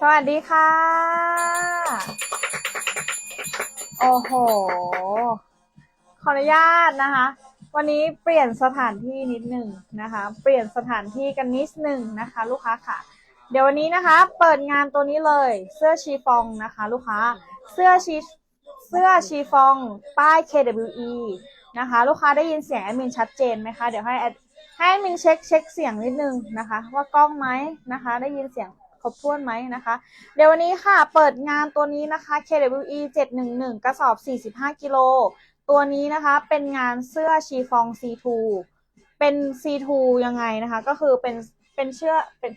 สวัสดีค่ะ โอ้โห ขออนุญาตนะคะ วันนี้เปลี่ยนสถานที่นิดหนึ่งนะคะ เปลี่ยนสถานที่กันนิดหนึ่งนะคะ ลูกค้าค่ะ เดี๋ยววันนี้นะคะ เปิดงานตัวนี้เลย เสื้อชีฟองนะคะ ลูกค้า เสื้อชี สื้อชีฟองป้าย KWE นะคะ ลูกค้าได้ยินเสียงแอดมินชัดเจนไหมคะ เดี๋ยวให้แอดให้แอดมินเช็คเช็คเสียงนิดนึงนะคะ ว่ากล้องไหมนะคะ ได้ยินเสียงครบถ้วนไหมนะคะ เดี๋ยววันนี้ค่ะ เปิดงานตัวนี้นะคะ KWE 711 กระสอบ 45 กิโล ตัวนี้นะคะเป็นงานเสื้อชีฟอง C2 เป็น C2 ยังไงนะคะ ก็คือเป็นเป็นเสื้อเป็น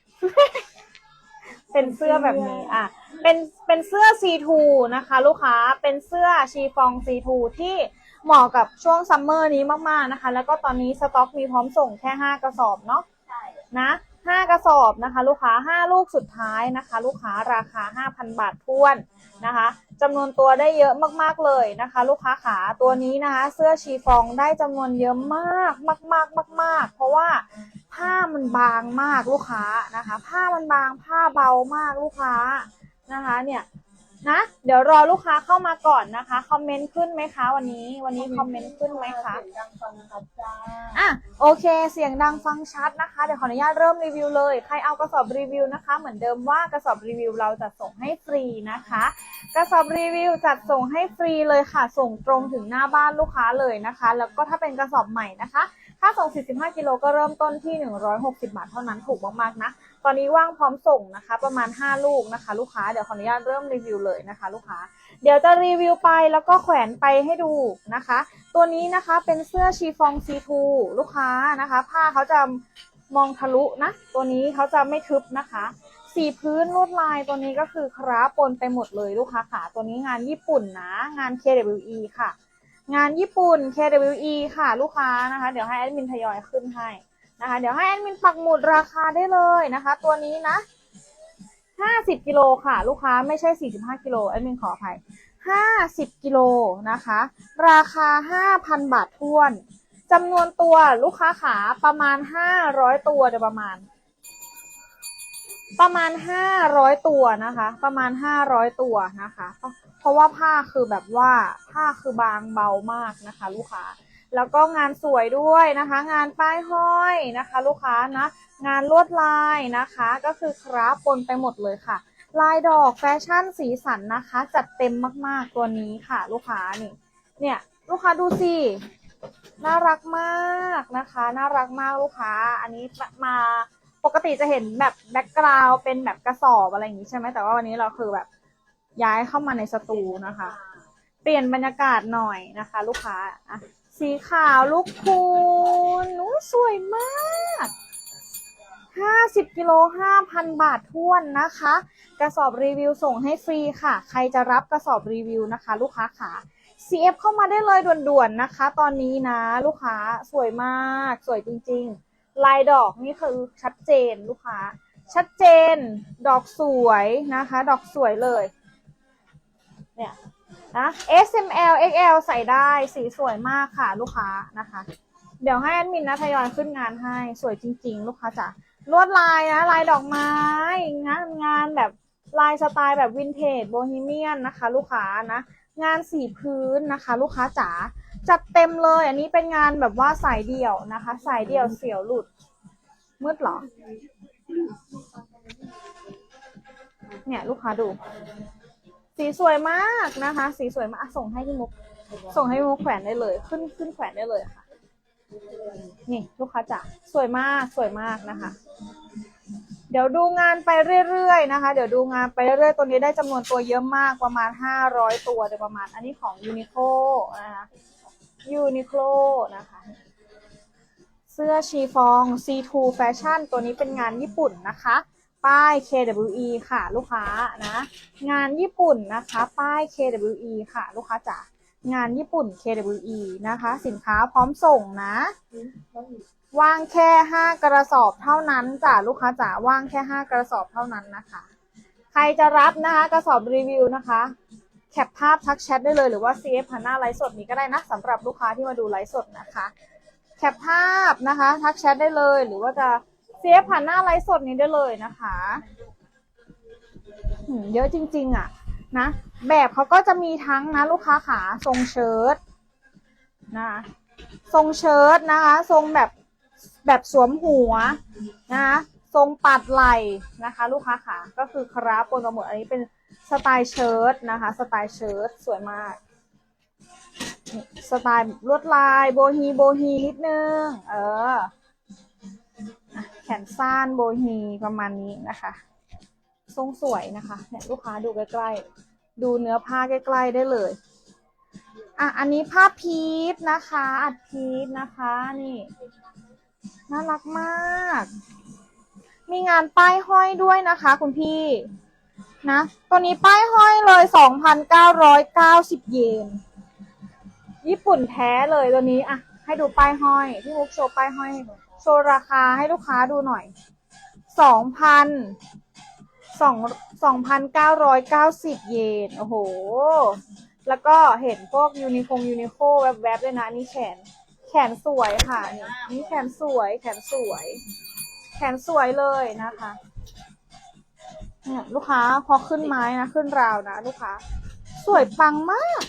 เป็นเสื้อแบบนี้อะเป็นเป็นเสื้อซีทูนะคะ ลูกค้าเป็นเสื้อชีฟองซีที่เหมาะกับช่วงซัมเมอร์นี้มากๆนะคะ แล้วก็ตอนนี้สต็อกมีพร้อมส่งแค่ 5 กระสอบเนาะนะ ห้ากระสอบนะคะ ลูกค้าห้าลูกสุดท้ายนะคะ ลูกค้าราคาห้าพันบาทท้วนนะคะจำนวนตัวได้เยอะมากๆเลยนะคะ ลูกค้าขาตัวนี้นะคะ เสื้อชีฟองได้จำนวนเยอะมากมากๆมากๆเพราะว่าผ้ามันบางมากลูกค้านะคะ ผ้ามันบางผ้าเบามากลูกค้านะคะ เนี่ย นะ เดี๋ยวรอลูกค้าเข้ามาก่อนนะคะ คอมเมนต์ขึ้นไหมคะ วันนี้ วันนี้คอมเมนต์ขึ้นไหมคะอะโอเค เสียงดังฟังชัดนะคะ เดี๋ยวขออนุญาตเริ่มรีวิวเลย ใครเอากระสอบรีวิวนะคะ เหมือนเดิมว่ากระสอบรีวิวเราจัดส่งให้ฟรีนะคะ กระสอบรีวิวจัดส่งให้ฟรีเลยค่ะ ส่งตรงถึงหน้าบ้านลูกค้าเลยนะคะ แล้วก็ถ้าเป็นกระสอบใหม่นะคะ ค่าส่ง 45 กิโลก็เริ่มต้นที่ 160 บาทเท่านั้นถูกมากๆนะ ตอนนี้ว่างพร้อมส่งนะคะ ประมาณ 5 ลูกนะคะ ลูกค้าเดี๋ยวขออนุญาตเริ่มรีวิวเลยนะคะ ลูกค้า เดี๋ยวจะรีวิวไปแล้วก็แขวนไปให้ดูนะคะ ตัวนี้นะคะเป็นเสื้อชีฟอง C2 ลูกค้านะคะ ผ้าเขาจะมองทะลุนะ ตัวนี้เขาจะไม่ทึบนะคะสีพื้นลวดลายตัวนี้ก็คือคราปนไปหมดเลยลูกค้าขาตัวนี้งานญี่ปุ่นนะ งาน KWE ค่ะ งานญี่ปุ่น KWE ค่ะลูกค้านะคะ เดี๋ยวให้แอดมินทยอยขึ้นให้นะคะ เดี๋ยวให้แอดมินปักหมุดราคาได้เลยนะคะ ตัวนี้นะ 50กิโลค่ะ ลูกค้าไม่ใช่ 45กิโลแอดมินขออภัย50กิโลนะคะ ราคา 5,000 บาทท้วนจำนวนตัวลูกค้าขาประมาณ 500 ตัวโดยประมาณ ประมาณ 500 ตัวนะคะ ประมาณ 500 ตัวนะคะ ราะว่าผ้าคือแบบว่าผ้าคือบางเบามากนะคะ ลูกค้า แล้วก็งานสวยด้วยนะคะ งานป้ายห้อยนะคะ ลูกค้านะ งานลวดลายนะคะ ก็คือคราฟปนไปหมดเลยค่ะ ลายดอกแฟชั่นสีสันนะคะ จัดเต็มมากๆตัวนี้ค่ะ ลูกค้านี่ เนี่ยลูกค้าดูสิน่ารักมากนะคะ น่ารักมากลูกค้า อันนี้มาปกติจะเห็นแบบแบ็กกราวเป็นแบบกระสอบอะไรอย่างนี้ใช่ไหมแต่ว่าวันนี้เราคือแบบ ย้ายเข้ามาในสตูนะคะ เปลี่ยนบรรยากาศหน่อยนะคะ ลูกค้าอะสีขาวลูกคุณนู้สวยมาก50กิโล5,000บาทท้วนนะคะ กระสอบรีวิวส่งให้ฟรีค่ะ ใครจะรับกระสอบรีวิวนะคะ ลูกค้าขา CF เข้ามาได้เลยด่วนๆนะคะ ตอนนี้นะ ลูกค้าสวยมาก สวยจริงๆ ลายดอกนี่คือชัดเจนลูกค้า ชัดเจน ดอกสวยนะคะ ดอกสวยเลย เนี่ยนะ S M L X L ใส่ได้สีสวยมากค่ะลูกค้านะคะ เดี๋ยวให้แอดมินนะทยอยขึ้นงานให้สวยจริง ๆ ลูกค้าจ๋าลวดลายนะลายดอกไม้งานงานแบบลายสไตล์แบบวินเทจโบฮีเมียนนะคะ ลูกค้านะ งานสีพื้นนะคะ ลูกค้าจ๋าจัดเต็มเลย อันนี้เป็นงานแบบว่าสายเดี่ยวนะคะ สายเดี่ยวเสียวหลุดมืดเหรอ เนี่ย ลูกค้าดู สีสวยมากนะคะ สีสวยมาก ส่งให้พี่มุก ส่งให้พี่มุกแขวนได้เลย ขึ้นขึ้นแขวนได้เลยค่ะ นี่ลูกค้าจ๋าสวยมากสวยมากนะคะ เดี๋ยวดูงานไปเรื่อยๆนะคะ เดี๋ยวดูงานไปเรื่อยๆตัวนี้ได้จำนวนตัวเยอะมากประมาณ500ตัวโดยประมาณ อันนี้ของยูนิโคลนะคะยูนิโคลนะคะเสื้อชีฟอง C2 Fashion ตัวนี้เป็นงานญี่ปุ่นนะคะ ป้าย KWE ค่ะลูกค้านะ งานญี่ปุ่นนะคะ ป้าย KWE ค่ะลูกค้าจ๋างานญี่ปุ่น KWE นะคะ สินค้าพร้อมส่งนะว่างแค่ 5 กระสอบเท่านั้นจ้ะลูกค้าจ๋าว่างแค่ 5 กระสอบเท่านั้นนะคะ ใครจะรับนะคะกระสอบรีวิวนะคะแคปภาพทักแชทได้เลยหรือว่า CF ผ่านหน้าไลฟ์สดนี้ก็ได้นะสำหรับลูกค้าที่มาดูไลฟ์สดนะคะ แคปภาพนะคะ ทักแชทได้เลยหรือว่าจะ CF ผ่านหน้าไลฟ์สดนี้ได้เลยนะคะเยอะจริง ๆ อะ นะ แบบเขาก็จะมีทั้งนะลูกค้าขาทรงเชิ้ตนะคะทรงเชิ้ตนะคะ ทรงแบบแบบสวมหัวนะคะทรงปัดไหล่นะคะ ลูกค้าขาก็คือคราฟปนกันหมดอันนี้เป็นสไตล์เชิ้ตนะคะ สไตล์เชิ้ตสวยมาก สไตล์ลวดลายโบฮีโบฮีนิดนึง เออ แขนสั้นโบฮีประมาณนี้นะคะ ทรงสวยนะคะเนี่ยลูกค้าดูใกล้ๆ ดูเนื้อผ้าใกล้ๆได้เลยอะอันนี้ผ้าพีทนะคะ อัดพีทนะคะนี่น่ารักมาก มีงานป้ายห้อยด้วยนะคะ คุณพี่นะตัวนี้ป้ายห้อยเลย2,990เยน ญี่ปุ่นแท้เลยตัวนี้อะ ให้ดูป้ายห้อยพี่มุกโชว์ป้ายห้อยโชว์ราคาให้ลูกค้าดูหน่อย2,000สองสองพันเก้าร้อยเก้าสิบเยนโอ้โห แล้วก็เห็นพวกยูนิคงยูนิโคแวบๆด้วยนะนี่แขน แขนสวยค่ะ นี่นี่แขนสวยแขนสวย แขนสวยเลยนะคะเนี่ยลูกค้าพอขึ้นไม้นะ ขึ้นราวนะ ลูกค้า สวยปังมาก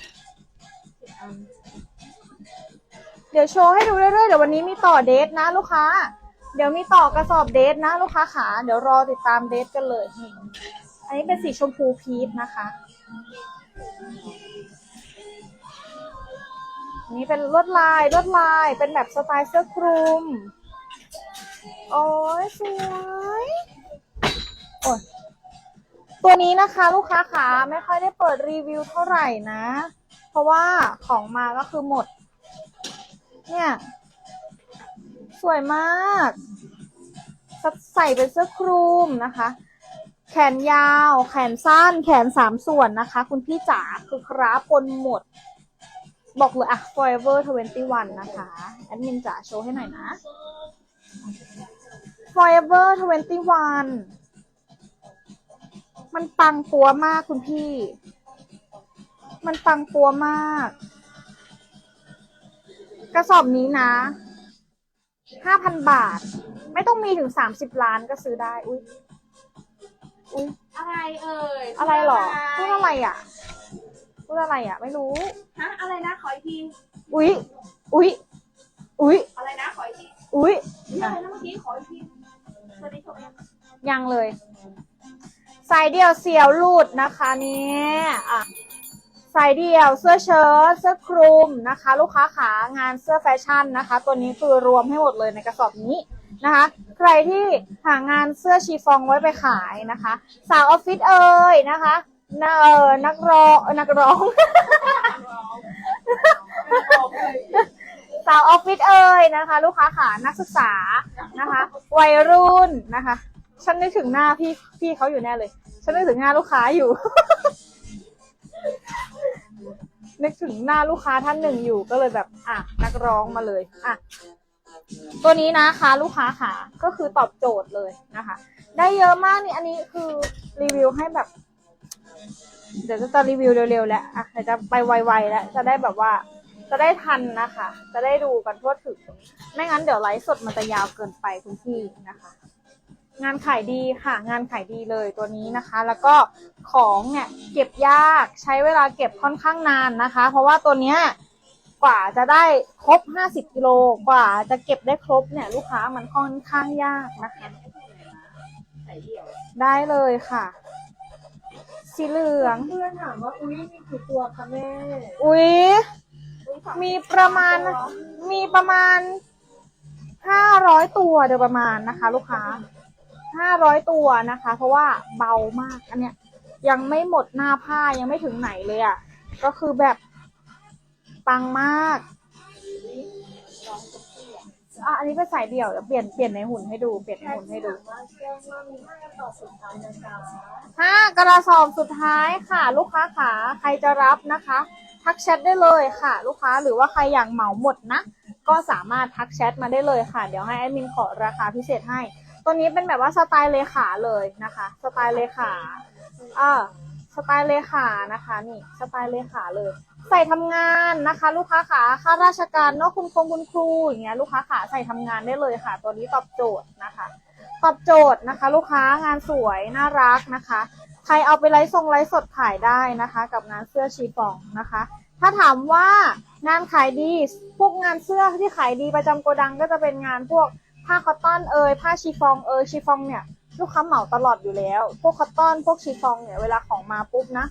ดี๋ยวโชว์ให้ดูเรื่อยๆ เดี๋ยววันนี้มีต่อเดทนะลูกค้า เดี๋ยวมีต่อกระสอบเดทนะลูกค้าขาเดี๋ยวรอติดตามเดทกันเลยนี่อันนี้เป็นสีชมพูพีชนะคะนนี้เป็นลวดลายลวดลายเป็นแบบสไตล์เสื้อคลุม โอ้ยสวยโอ้ยตัวนี้นะคะ ลูกค้าขาไม่ค่อยได้เปิดรีวิวเท่าไหร่นะ เพราะว่าของมาก็คือหมด เนี่ย สวยมากใส่เป็นเสื้อคลุมนะคะ แขนยาว แขนสั้น แขนสามส่วนนะคะ คุณพี่จ๋าคือคราปนหมด บอกเลยอะ forever 21 นะคะ แอดมินจ๋าโชว์ให้หน่อยนะ forever 21 มันปังปัวมากคุณพี่ มันปังปัวมาก กระสอบนี้นะห้าพันบาท ไม่ต้องมีถึงสามสิบล้านก็ซื้อได้ อุ้ยอุ้ยอะไรเอ่ยอะไรหรอพูดอะไรอะพูดอะไรอะ ไม่รู้ฮะอะไรนะขออีกทีอุ้ยอุ้ยอุ้ยอะไรนะขออีกทีอุ้ยอะไรนะเมื่อกี้ขออีกทีสวัสดีครับยังเลยสายเดี่ยวเสียวหลุดนะคะเนี่ยอะ สายเดี่ยวเสื้อเชิ้ตเสื้อคลุมนะคะ ลูกค้าขางานเสื้อแฟชั่นนะคะ ตัวนี้คือรวมให้หมดเลยในกระสอบนี้นะคะ ใครที่หางานเสื้อชีฟองไว้ไปขายนะคะ สาวออฟฟิศเอ่ยนะคะนาเออนักร้องเอ่อนักร้องสาวออฟฟิศเอ่ยนะคะ ลูกค้าขานักศึกษานะคะ วัยรุ่นนะคะ ฉันนึกถึงหน้าพี่พี่เขาอยู่แน่เลย ฉันนึกถึงหน้าลูกค้าอยู่ นึกถึงหน้าลูกค้าท่านหนึ่งอยู่ก็เลยแบบ อะนักร้องมาเลยอะตัวนี้นะคะลูกค้าขาก็คือตอบโจทย์เลยนะคะ ได้เยอะมากนี่อันนี้คือรีวิวให้แบบ เดี๋ยวจะจะรีวิวเร็วๆแล้วอะเดี๋ยวจะไปไวๆแล้วจะได้แบบว่าจะได้ทันนะคะ จะได้ดูกันทั่วถึง ไม่งั้นเดี๋ยวไลฟ์สดมันจะยาวเกินไปคุณพี่นะคะ งานขายดีค่ะ งานขายดีเลยตัวนี้นะคะ แล้วก็ของเนี่ยเก็บยากใช้เวลาเก็บค่อนข้างนานนะคะ เพราะว่าตัวเนี้ยกว่าจะได้ครบ 50กิโลกว่าจะเก็บได้ครบเนี่ยลูกค้ามันค่อนข้างยากนะคะใส่เดี่ยวได้เลยค่ะ สีเหลืองเพื่อนถามว่าอุ้ยมีกี่ตัวคะแม่อุ๊ยอุ๊ยฝกมีประมาณมีประมาณห้าร้อยตัวโดยประมาณนะคะ ลูกค้า ห้าร้อยตัวนะคะ เพราะว่าเบามากอันเนี้ยยังไม่หมดหน้าผ้ายังไม่ถึงไหนเลยอะ่ะ ก็คือแบบปังมากอะอันนี้เป็นสายเดี่ยวเดี๋ยวเปลี่ยนเปลี่ยนในหุ่นให้ดูเปลี่ยนในหุ่นให้ดูห้ากระสอบสุดท้ายนะจ๊ะห้ากระสอบสุดท้ายค่ะ ลูกค้าขาใครจะรับนะคะ ทักแชทได้เลยค่ะ ลูกค้าหรือว่าใครอยากเหมาหมดนะ ก็สามารถทักแชทมาได้เลยค่ะ เดี๋ยวให้แอดมินขอราคาพิเศษให้ ตัวนี้เป็นแบบว่าสไตล์เลขาเลยนะคะ สไตล์เลขาอ่าสไตล์เลขานะคะ นี่สไตล์เลขาเลย ใส่ทำงานนะคะ ลูกค้าขาข้าราชการนอะคุณคงคุณครูอย่างเงี้ยลูกค้าขาใส่ทำงานได้เลยค่ะ ตัวนี้ตอบโจทย์นะคะ ตอบโจทย์นะคะ ลูกค้างานสวยน่ารักนะคะ ใครเอาไปไลฟ์ทรงไลฟ์สดขายได้นะคะ กับงานเสื้อชีฟองนะคะ ถ้าถามว่างานขายดีพวกงานเสื้อที่ขายดีประจำโกดังก็จะเป็นงานพวก ผ้าคอตตอนเอยผ้าชีฟองเอยชีฟองเนี่ยลูกค้าเหมาตลอดอยู่แล้ว พวกคอตตอนพวกชีฟองเนี่ยเวลาของมาปุ๊บนะ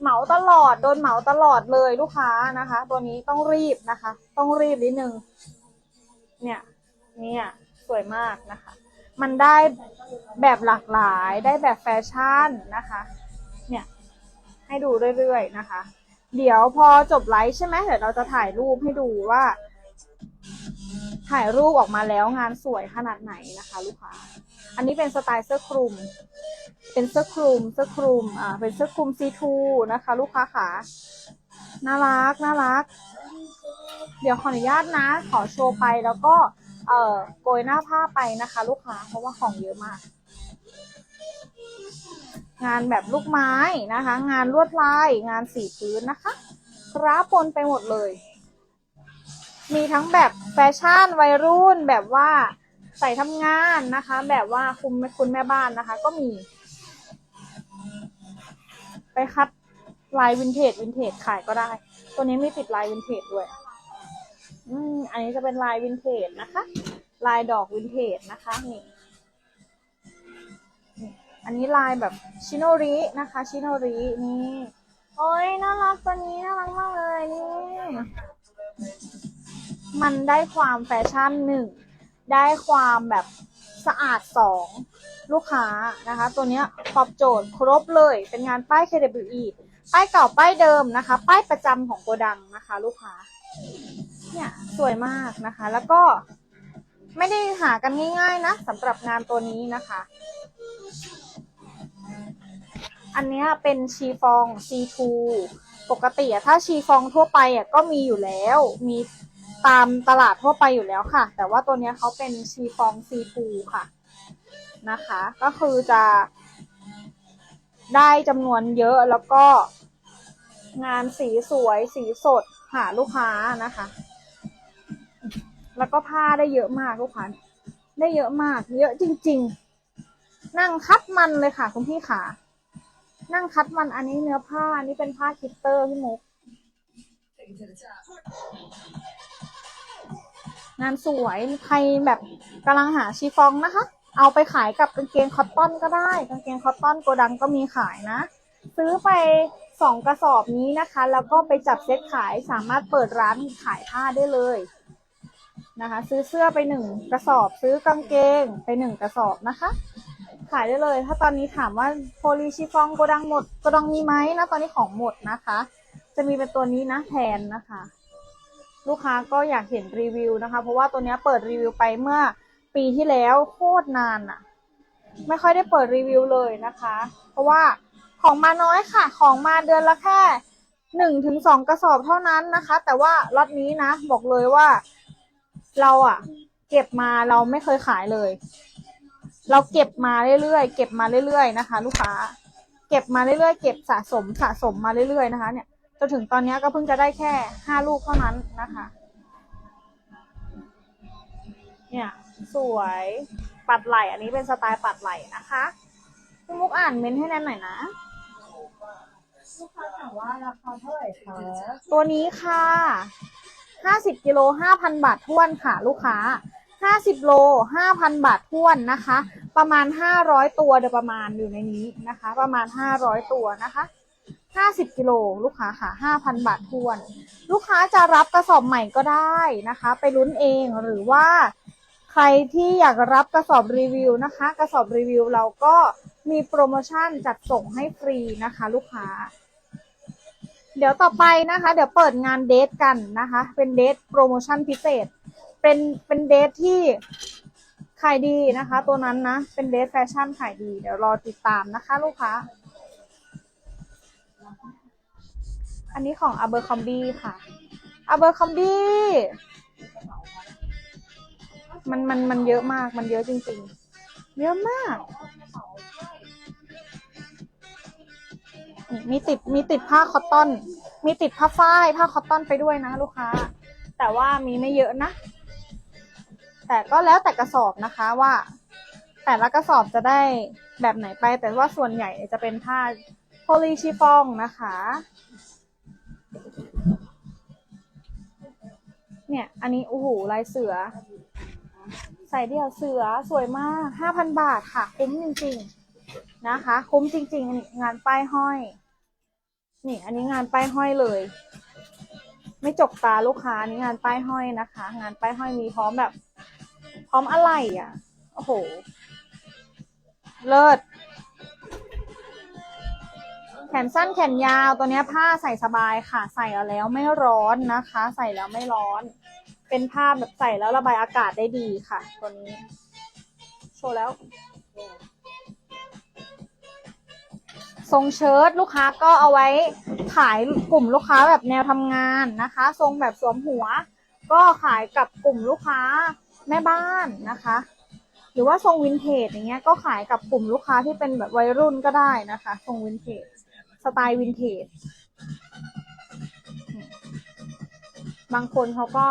เหมาตลอดโดนเหมาตลอดเลยลูกค้านะคะ ตัวนี้ต้องรีบนะคะ ต้องรีบนิดนึงเนี่ยเนี่ยสวยมากนะคะ มันได้แบบหลากหลายได้แบบแฟชั่นนะคะ เนี่ยให้ดูเรื่อยๆนะคะ เดี๋ยวพอจบไลฟ์ใช่ไหมเดี๋ยวเราจะถ่ายรูปให้ดูว่า ถ่ายรูปออกมาแล้วงานสวยขนาดไหนนะคะ ลูกค้า อันนี้เป็นสไตล์เสื้อคลุม เป็นเสื้อคลุม เสื้อคลุม อ่า เป็นเสื้อคลุมซีทูนะคะ ลูกค้าขาน่ารัก น่ารัก เดี๋ยวขออนุญาตนะ ขอโชว์ไปแล้วก็ เอ่อ โกยหน้าผ้าไปนะคะ ลูกค้า เพราะว่าของเยอะมาก งานแบบลูกไม้นะคะ งานลวดลาย งานสีพื้นนะคะคร้าปนไปหมดเลย มีทั้งแบบ แฟชั่นวัยรุ่นแบบว่าใส่ทำงานนะคะ แบบว่าคุณคุณแม่บ้านนะคะ ก็มี ไปคัดลายวินเทจวินเทจขายก็ได้ ตัวนี้มีติดลายวินเทจด้วย อืมอันนี้จะเป็นลายวินเทจนะคะ ลายดอกวินเทจนะคะนี่นี่อันนี้ลายแบบชิโนรินะคะชิโนรินี่โอ้ยน่ารักตัวนี้น่ารักมากเลยนี่ มันได้ความแฟชั่นหนึ่งได้ความแบบสะอาดสองลูกค้านะคะ ตัวเนี้ยตอบโจทย์ครบเลยเป็นงานป้าย KWE ป้ายเก่าป้ายเดิมนะคะ ป้ายประจำของโกดังนะคะ ลูกค้าเนี่ยสวยมากนะคะ แล้วก็ไม่ได้หากันง่ายๆนะสำหรับงานตัวนี้นะคะ อันนี้เป็นชีฟอง C2 ปกติอะถ้าชีฟองทั่วไปอะก็มีอยู่แล้ว มี ตามตลาดทั่วไปอยู่แล้วค่ะ แต่ว่าตัวนี้เขาเป็นชีฟอง C2 ค่ะนะคะ ก็คือจะได้จำนวนเยอะแล้วก็งานสีสวยสีสดหาลูกค้านะคะ แล้วก็ผ้าได้เยอะมากลูกค้าได้เยอะมาก เยอะจริง ๆ นั่งคัดมันเลยค่ะ คุณพี่ขานั่งคัดมันอันนี้เนื้อผ้าอันนี้เป็นผ้าคิตเตอร์พี่มุก งานสวยใครแบบกำลังหาชีฟองนะคะ เอาไปขายกับกางเกงคอตตอนก็ได้กางเกงคอตตอนโกดังก็มีขายนะ ซื้อไปสองกระสอบนี้นะคะ แล้วก็ไปจับเซ็ตขายสามารถเปิดร้านขายผ้าได้เลยนะคะ ซื้อเสื้อไปหนึ่งกระสอบ ซื้อกางเกงไปหนึ่งกระสอบนะคะ ขายได้เลย ถ้าตอนนี้ถามว่าโพลีชิฟองโกดังหมดโกดังมีไหมนะตอนนี้ของหมดนะคะ จะมีเป็นตัวนี้นะแทนนะคะ ลูกค้าก็อยากเห็นรีวิวนะคะ เพราะว่าตัวนี้เปิดรีวิวไปเมื่อปีที่แล้วโคตรนานอะไม่ค่อยได้เปิดรีวิวเลยนะคะ เพราะว่าของมาน้อยค่ะ ของมาเดือนละแค่หนึ่งถึงสองกระสอบเท่านั้นนะคะ แต่ว่าล็อตนี้นะบอกเลยว่าเราอะเก็บมาเราไม่เคยขายเลย เราเก็บมาเรื่อยๆเก็บมาเรื่อยๆนะคะ ลูกค้า เก็บมาเรื่อยๆเก็บสะสมสะสมมาเรื่อยๆนะคะ เนี่ย จนถึงตอนนี้ก็เพิ่งจะได้แค่ห้าลูกเท่านั้นนะคะ เนี่ยสวยปัดไหลอันนี้เป็นสไตล์ปัดไหลนะคะพี่มุกอ่านเมนต์ให้แนนหน่อยนะลูกค้าถามว่าราคาเท่าไหร่คะตัวนี้ค่ะห้าสิบกิโลห้าพันบาทท้วนค่ะ ลูกค้าห้าสิบโลห้าพันบาทท้วนนะคะ ประมาณห้าร้อยตัวโดยประมาณอยู่ในนี้นะคะ ประมาณห้าร้อยตัวนะคะ ห้าสิบกิโลลูกค้าค่ะห้าพันบาททวน ลูกค้าจะรับกระสอบใหม่ก็ได้นะคะ ไปลุ้นเองหรือว่าใครที่อยากรับกระสอบรีวิวนะคะ กระสอบรีวิวเราก็มีโปรโมชั่นจัดส่งให้ฟรีนะคะ ลูกค้า เดี๋ยวต่อไปนะคะ เดี๋ยวเปิดงานเดทกันนะคะ เป็นเดทโปรโมชั่นพิเศษ เป็นเป็นเดทที่ขายดีนะคะ ตัวนั้นนะ เป็นเดทแฟชั่นขายดี เดี๋ยวรอติดตามนะคะ ลูกค้า อันนี้ของ Abercrombie ค่ะ Abercrombie มันมันมันเยอะมาก มันเยอะจริง ๆ เยอะมาก มีติดมีติดผ้าคอตตอน มีติดผ้าฝ้ายผ้าคอตตอนไปด้วยนะลูกค้า แต่ว่ามีไม่เยอะนะ แต่ก็แล้วแต่กระสอบนะคะว่า แต่ละกระสอบจะได้แบบไหนไป แต่ว่าส่วนใหญ่จะเป็นผ้าโพลีชิฟองนะคะ เนี่ย อันนี้โอ้โหลายเสือ ใส่เดี่ยวเสือสวยมากห้าพันบาทค่ะ คุ้มจริงๆนะคะ คุ้มจริงๆอันนี้งานป้ายห้อย นี่ อันนี้งานป้ายห้อยเลย ไม่จกตาลูกค้าอันนี้งานป้ายห้อยนะคะ งานป้ายห้อยมีพร้อมแบบ พร้อมอะไรอะโอ้โห เลิศแขนสั้นแขนยาวตัวเนี้ยผ้าใส่สบายค่ะ ใส่แล้วไม่ร้อนนะคะ ใส่แล้วไม่ร้อน เป็นผ้าแบบใส่แล้วระบายอากาศได้ดีค่ะ ตัวนี้ โชว์แล้ว ทรงเชิ้ตลูกค้าก็เอาไว้ขายกลุ่มลูกค้าแบบแนวทำงานนะคะ ทรงแบบสวมหัว ก็ขายกับกลุ่มลูกค้าแม่บ้านนะคะ หรือว่าทรงวินเทจอย่างเงี้ยก็ขายกับกลุ่มลูกค้าที่เป็นแบบวัยรุ่นก็ได้นะคะ ทรงวินเทจสไตล์วินเทจ บางคนเขาก็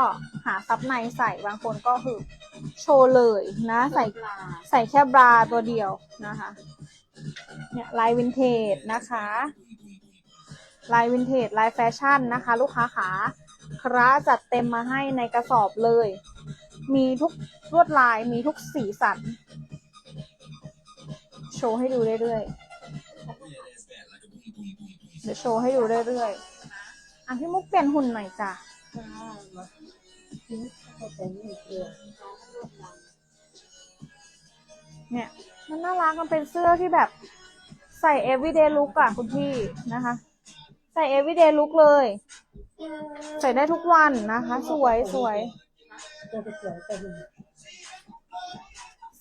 หาซับในใส่บางคนก็คือโชว์เลยนะ ใส่ใส่แค่บราตัวเดียวนะคะ เนี่ยลายวินเทจนะคะลายวินเทจลายแฟชั่นนะคะ ลูกค้าขาคราจัดเต็มมาให้ในกระสอบเลย มีทุกลวดลายมีทุกสีสัน โชว์ให้ดูเรื่อยๆเดี๋ยวโชว์ให้ดูเรื่อยๆอะพี่มุกเปลี่ยนหุ่นหน่อยจ้ะ เนี่ยมันน่ารักมันเป็นเสื้อที่แบบใส่ everyday look อะคุณพี่นะคะ ใส่ everyday look เลย ใส่ได้ทุกวันนะคะ สวยสวย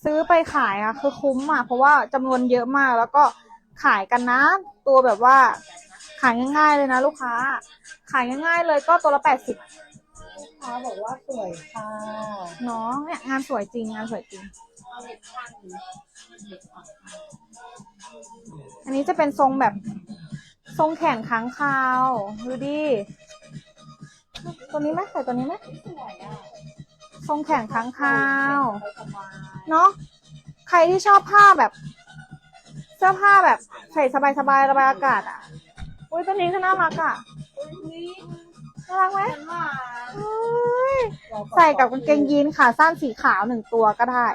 ซื้อไปขายอะคือคุ้มอะเพราะว่าจำนวนเยอะมากแล้วก็ขายกันนะ ตัวแบบว่าขายง่ายๆเลยนะลูกค้า ขายง่ายๆเลยก็ตัวละแปดสิบเขาบอกว่าสวยค่ะเนาะเนี่ยงานสวยจริงงานสวยจริงเอาเล็บพันอันนี้จะเป็นทรงแบบทรงแขนค้างคาวดูดิตัวนี้ไหมใส่ตัวนี้ไหมสวยอะทรงแขนค้างคาวสบายเนาะใครที่ชอบผ้าแบบ เสื้อผ้าแบบใส่สบายๆระบายอากาศอะอุ้ยตัวนี้ก็น่ารักอะอุ้ย น่ารักไหมฉันว่าอุ้ยใส่กับกางเกงยีนขาสั้นสีขาวหนึ่งตัวก็ได้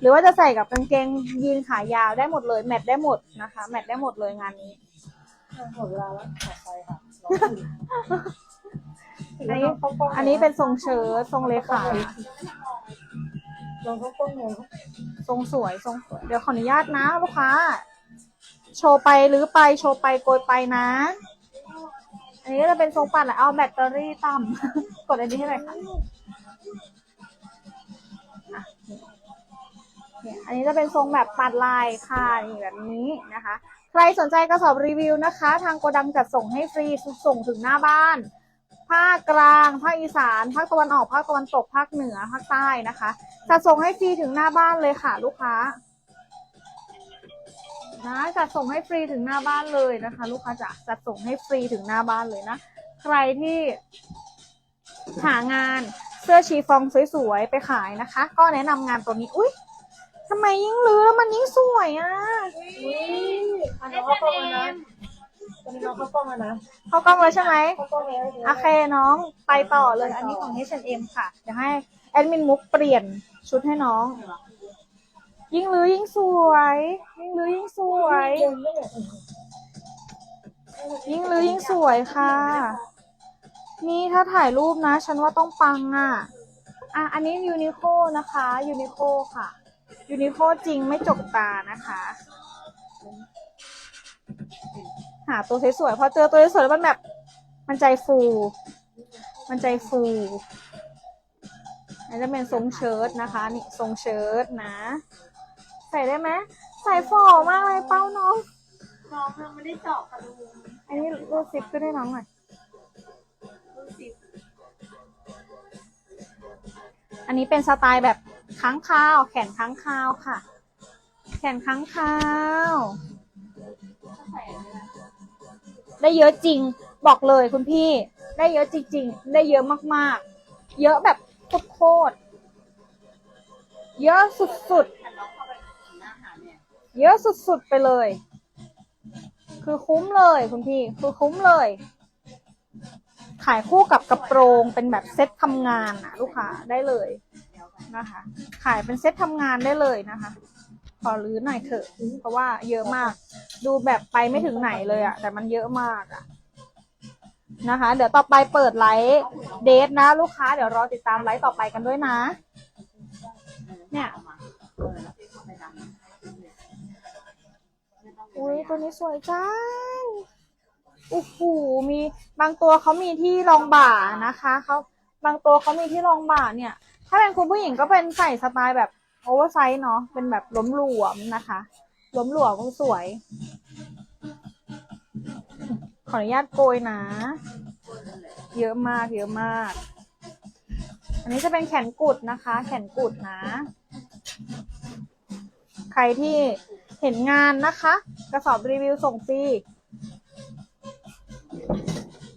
หรือว่าจะใส่กับกางเกงยีนขายาวได้หมดเลย แมทได้หมดนะคะ แมทได้หมดเลยงานนี้หมดเวลาแล้วขอไปค่ะอันนี้อันนี้เป็นทรงเชิ้ตทรงเลขาลองเขาป้องเลยทรงสวยทรงสวย เดี๋ยวขออนุญาตนะลูกค้า โชว์ไปหรือไปโชว์ไปโกยไปนะ อันนี้ก็จะเป็นทรงปั่นแหละเอาแบตเตอรี่ต่ำ กดอันนี้ให้หน่อยค่ะเนี่ยอันนี้จะเป็นทรงแบบปัดลายค่ะนี่แบบนี้นะคะ ใครสนใจกระสอบรีวิวนะคะ ทางโกดังจัดส่งให้ฟรีส่งถึงหน้าบ้านภาคกลาง ภาคอีสาน ภาคตะวันออก ภาคตะวันตก ภาคเหนือ ภาคใต้นะคะจัดส่งให้ฟรีถึงหน้าบ้านเลยค่ะ ลูกค้า นะจัดส่งให้ฟรีถึงหน้าบ้านเลยนะคะ ลูกค้าจะจัดส่งให้ฟรีถึงหน้าบ้านเลยนะ ใครที่หางานเสื้อชีฟองสวยๆไปขายนะคะ ก็แนะนำงานตัวนี้อุ้ยทำไมยิ่งลือแล้วมันยิ่งสวยอะอุ้ยอันนี้เขาป้องนะตอนนี้น้องเขาป้องนะเข้ากล้องแล้วใช่ไหมเขาป้องแล้วโอเคน้องไปต่อเลย อันนี้ของ H&M ค่ะเดี๋ยวให้แอดมินมุกเปลี่ยนชุดให้น้อง ยิ่งลื้อยิ่งสวย ยิ่งลื้อยิ่งสวย ยิ่งลื้อยิ่งสวยค่ะ นี่ถ้าถ่ายรูปนะ ฉันว่าต้องปังอะ อะ อันนี้ยูนิโคนะคะ ยูนิโคค่ะ ยูนิโคจริงไม่จกตานะคะ หาตัวสวยๆ พอเจอตัวสวยๆแล้วมันแบบ มันใจฟู มันใจฟูอันนี้จะเป็นทรงเชิ้ตนะคะ นี่ทรงเชิ้ตนะ ใส่ได้ไหมใส่ฝ่อมากเลยเป้าน้อง น้องยังไม่ได้เจาะกระดูกอันนี้รูดซิปขึ้นให้น้องหน่อยดูสิปอันนี้เป็นสไตล์แบบค้างคาว แขนค้างคาวค่ะ แขนค้างคาวได้เยอะจริงบอกเลยคุณพี่ ได้เยอะจริง ๆ ได้เยอะมากๆ เยอะแบบโคตรเยอะสุดๆ เยอะสุดๆไปเลย คือคุ้มเลยคุณพี่ คือคุ้มเลย ขายคู่กับกระโปรงเป็นแบบเซ็ตทำงานอะลูกค้าได้เลยนะคะ ขายเป็นเซ็ตทำงานได้เลยนะคะขอรื้อหน่อยเถอะ เพราะว่าเยอะมาก ดูแบบไปไม่ถึงไหนเลยอะแต่มันเยอะมากอะนะคะ เดี๋ยวต่อไปเปิดไลฟ์เดทนะ ลูกค้า เดี๋ยวรอติดตามไลฟ์ต่อไปกันด้วยนะ เนี่ย อุ้ยตัวนี้สวยจังโอ้โหมีบางตัวเขามีที่รองบ่านะคะเขาบางตัวเขามีที่รองบ่าเนี่ย ถ้าเป็นคุณผู้หญิงก็เป็นใส่สไตล์แบบโอเวอร์ไซส์เนาะเป็นแบบล้มหลวมนะคะล้มหลวมก็สวย ขออนุญาตโกยนะ เยอะมากเยอะมาก อันนี้จะเป็นแขนกุดนะคะ แขนกุดนะ ใครที่ เห็นงานนะคะ กระสอบรีวิวส่งฟรี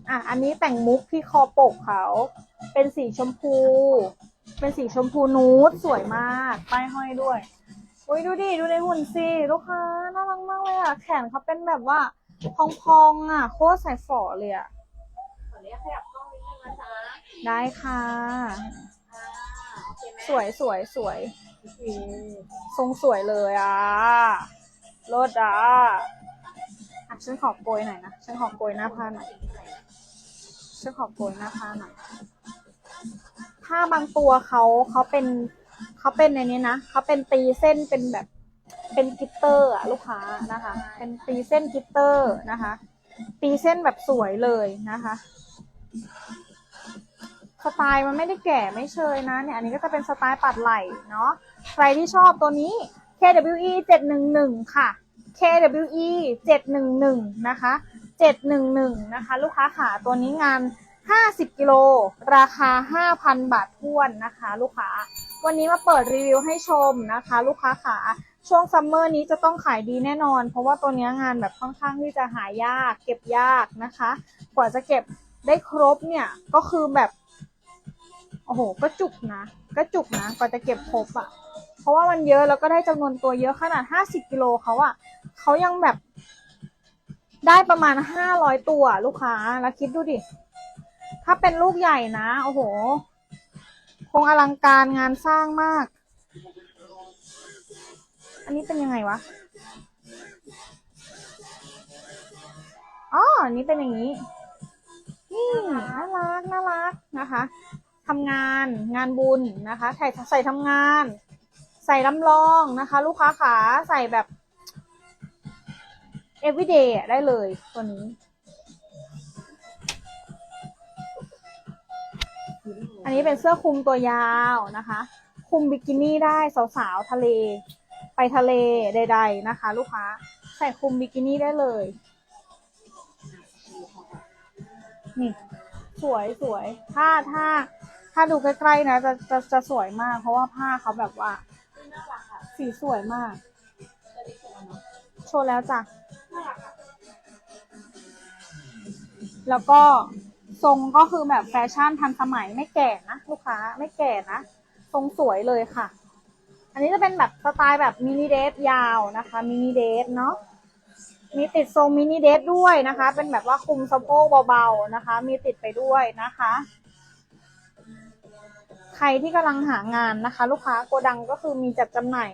อะอันนี้แต่งมุกที่คอปกเขา เป็นสีชมพู เป็นสีชมพูนูดสวยมากป้ายห้อยด้วยอุ้ยดูดิดูในหุ่นสิลูกค้าน่ารักมากเลยอะแขนเขาเป็นแบบว่าพองๆอะ โคตรใส่ฝอเลยอะขออนุญาตขยับกล้องนิดนึงนะจ๊ะได้ค่ะอ่าโอเคไหมสวยสวยสวยโอเค ทรงสวยเลยอะรถอะอะฉันขอโกยหน่อยนะ ฉันขอโกยหน้าผ้าหน่อย ฉันขอโกยหน้าผ้าหน่อยผ้าบางตัวเขาเขาเป็นเขาเป็นในนี้นะเขาเป็นตีเส้นเป็นแบบ เป็นกิตเตอร์อะลูกค้านะคะ เป็นตีเส้นกิตเตอร์นะคะ ตีเส้นแบบสวยเลยนะคะสไตล์มันไม่ได้แก่ไม่เชยนะเนี่ยอันนี้ก็จะเป็นสไตล์ปัดไหล่เนาะ ใครที่ชอบตัวนี้ KWE 711 ค่ะ KWE 711 นะคะ 711 นะคะ ลูกค้าขาตัวนี้งาน 50 กิโล ราคา 5,000 บาทท้วนนะคะ ลูกค้า วันนี้มาเปิดรีวิวให้ชมนะคะ ลูกค้าขาช่วงซัมเมอร์นี้จะต้องขายดีแน่นอน เพราะว่าตัวนี้งานแบบค่อนข้างที่จะหายาก เก็บยากนะคะ กว่าจะเก็บได้ครบเนี่ย ก็คือแบบ โอ้โห ก็จุกนะ ก็จุกนะ กว่าจะเก็บครบอะ่ะ เพราะว่ามันเยอะแล้วก็ได้จำนวนตัวเยอะขนาด 50กิโลเขาอะ่ะเขายังแบบได้ประมาณ 500 ตัวลูกค้าแล้วคิดดูดิ ถ้าเป็นลูกใหญ่นะ โอ้โห คงอลังการงานสร้างมาก อันนี้เป็นยังไงวะอ๋ออันนี้เป็นอย่างนี้ นี่น่ารักน่ารักนะคะทำงานงานบุญนะคะ ใส่ใส่ทำงาน ส่ลำลองนะคะ ลูกค้าขาใส่แบบ everyday อได้เลยตัวนี้ อันนี้เป็นเสื้อคลุมตัวยาวนะคะคลุมบิกินี่ได้สาวๆทะเล ไปทะเลใด ๆนะคะ ลูกค้าใส่คลุมบิกินี่ได้เลย นี่สวยสวยถ้าถ้า ถ้าดูใกล้ๆนะจะจะจะสวยมาก เพราะว่าผ้าเขาแบบว่า สีสวยมาก โชว์แล้วจ้ะ แล้วก็ทรงก็คือแบบแฟชั่นทันสมัยไม่แก่นะลูกค้าไม่แก่นะ ทรงสวยเลยค่ะ อันนี้จะเป็นแบบสไตล์แบบมินิเดทยาวนะคะมินิเดทเนาะมีติดทรงมินิเดทด้วยนะคะ เป็นแบบว่าคุมสะโพกเบาๆนะคะ มีติดไปด้วยนะคะ รที่กำลังหางานนะคะ ลูกค้าโกดังก็คือมีจัดจำหน่าย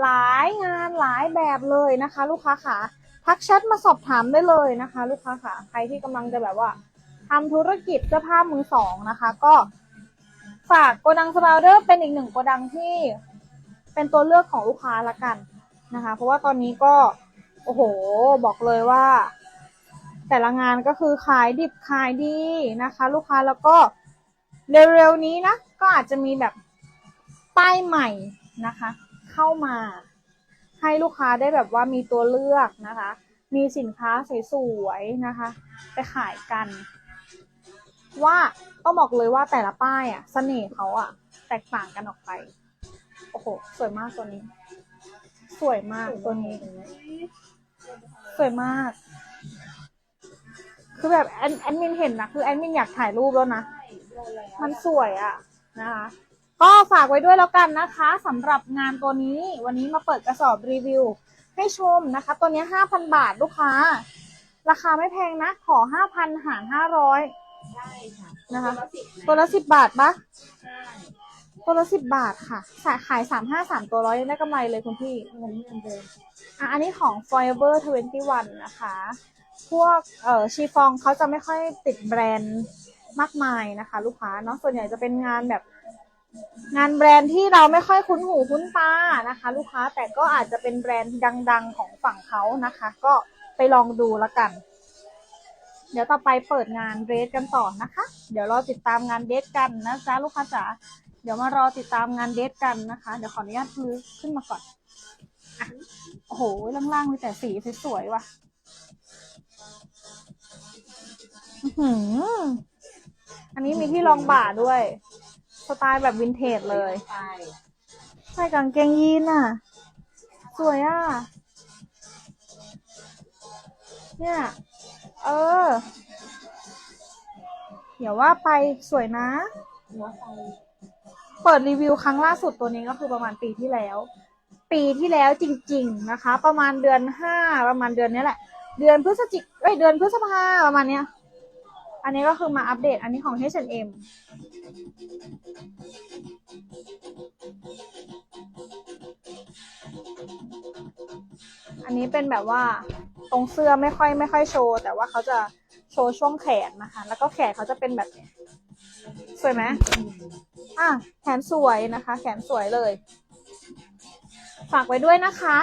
หลายงานหลายแบบเลยนะคะ ลูกค้าขาทักแชทมาสอบถามได้เลยนะคะ ลูกค้าขาใครที่กำลังจะแบบว่าทำธุรกิจเสื้อผ้ามือสองนะคะ ก็ฝากโกดังสปาเดอร์เป็นอีกหนึ่งโกดังที่เป็นตัวเลือกของลูกค้าละกันนะคะ เพราะว่าตอนนี้ก็โอ้โห บอกเลยว่า แต่ละงานก็คือขายดิบขายดีนะคะ ลูกค้าแล้วก็ เร็วๆนี้นะ ก็อาจจะมีแบบป้ายใหม่นะคะ เข้ามา ให้ลูกค้าได้แบบว่ามีตัวเลือกนะคะ มีสินค้าสวยๆนะคะ ไปขายกัน ว่าต้องบอกเลยว่าแต่ละป้ายอะเสน่ห์เขาอะแตกต่างกันออกไป โอ้โห สวยมากตัวนี้ สวยมากตัวนี้ สวยมาก คือแบบแอดแอดมินเห็นนะคือแอดมินอยากถ่ายรูปแล้วนะ มันสวยอะนะคะ ก็ฝากไว้ด้วยแล้วกันนะคะสำหรับงานตัวนี้วันนี้มาเปิดกระสอบรีวิว ให้ชมนะคะ ตัวนี้ห้าพันบาทลูกค้า ราคาไม่แพงนะ ขอห้าพันหารห้าร้อยใช่ค่ะนะคะตัวละสิบตัวละสิบบาทปะใช่ตัวละสิบบาทค่ะสายขายสามห้าสามตัวร้อยยังได้กำไรเลยคุณพี่เงินเงินเดิมอะอันนี้ของ Forever 21 นะคะ พวกเอ่อชีฟองเขาจะไม่ค่อยติดแบรนด์ มากมายนะคะ ลูกค้าเนาะส่วนใหญ่จะเป็นงานแบบงานแบรนด์ที่เราไม่ค่อยคุ้นหูคุ้นตานะคะ ลูกค้าแต่ก็อาจจะเป็นแบรนด์ดัง ๆ ของฝั่งเขานะคะ ก็ไปลองดูล้วกัน เดี๋ยวต่อไปเปิดงานเดรสกันต่อนะคะ เดี๋ยวรอติดตามงานเดทกันนะจ๊ะลูกค้าจ๋าเดี๋ยวมารอติดตามงานเดทกันนะคะ เดี๋ยวขออนุญาตลื้อขึ้นมาก่อนโอ้โหล่างๆมีแต่สีสวยๆว่ะ อือหือ อันนี้มีที่รองบ่าด้วย สไตล์แบบวินเทจเลยใช่ใส่กางเกงยีนอะ สวยอะ เนี่ย เออเดี๋ยวว่าไปสวยนะ หัวไฟเปิดรีวิวครั้งล่าสุดตัวนี้ก็คือประมาณปีที่แล้ว ปีที่แล้วจริง ๆนะคะ ประมาณเดือนห้าประมาณเดือนนี้แหละ เดือนพฤศจิกเอ้ยเดือนพฤษภาประมาณเนี้ย อันนี้ก็คือมาอัปเดตอันนี้ของ H&M อันนี้เป็นแบบว่าตรงเสื้อไม่ค่อยไม่ค่อยโชว์ แต่ว่าเขาจะโชว์ช่วงแขนนะคะ แล้วก็แขนเขาจะเป็นแบบนี้สวยไหมอะแขนสวยนะคะ แขนสวยเลย ฝากไว้ด้วยนะคะ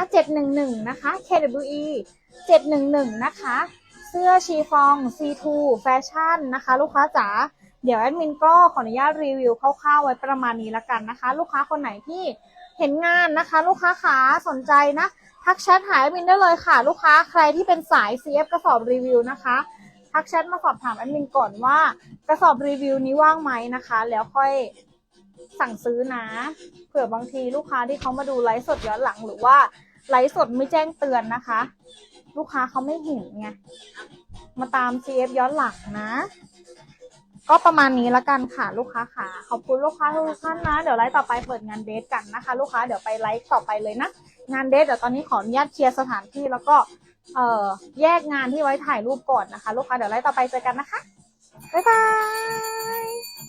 711 นะคะ KWE 711 นะคะ เสื้อชีฟอง C2 แฟชั่นนะคะ ลูกค้าจ๋าเดี๋ยวแอดมินก็ขออนุญาตรีวิวคร่าวๆไว้ประมาณนี้ละกันนะคะ ลูกค้าคนไหนที่เห็นงานนะคะ ลูกค้าขาสนใจนะทักแชทหาแอดมินได้เลยค่ะ ลูกค้าใครที่เป็นสาย CF กระสอบรีวิวนะคะทักแชทมาสอบถามแอดมินก่อนว่ากระสอบรีวิวนี้ว่างไหมนะคะ แล้วค่อยสั่งซื้อนะ เผื่อบางทีลูกค้าที่เขามาดูไลฟ์สดย้อนหลังหรือว่าไลฟ์สดไม่แจ้งเตือนนะคะ ลูกค้าเขาไม่เห็นไง มาตาม CF ย้อนหลังนะ ก็ประมาณนี้ละกันค่ะลูกค้าค่ะ ขอบคุณลูกค้าทุกท่านนะ เดี๋ยวไลฟ์ต่อไปเปิดงานเดทกันนะคะ ลูกค้าเดี๋ยวไปไลฟ์ต่อไปเลยนะ งานเดทเดี๋ยวตอนนี้ขออนุญาตเคลียร์สถานที่แล้วก็เอ่อแยกงานที่ไว้ถ่ายรูปก่อนนะคะ ลูกค้าเดี๋ยวไลฟ์ต่อไปเจอกันนะคะบ๊ายบาย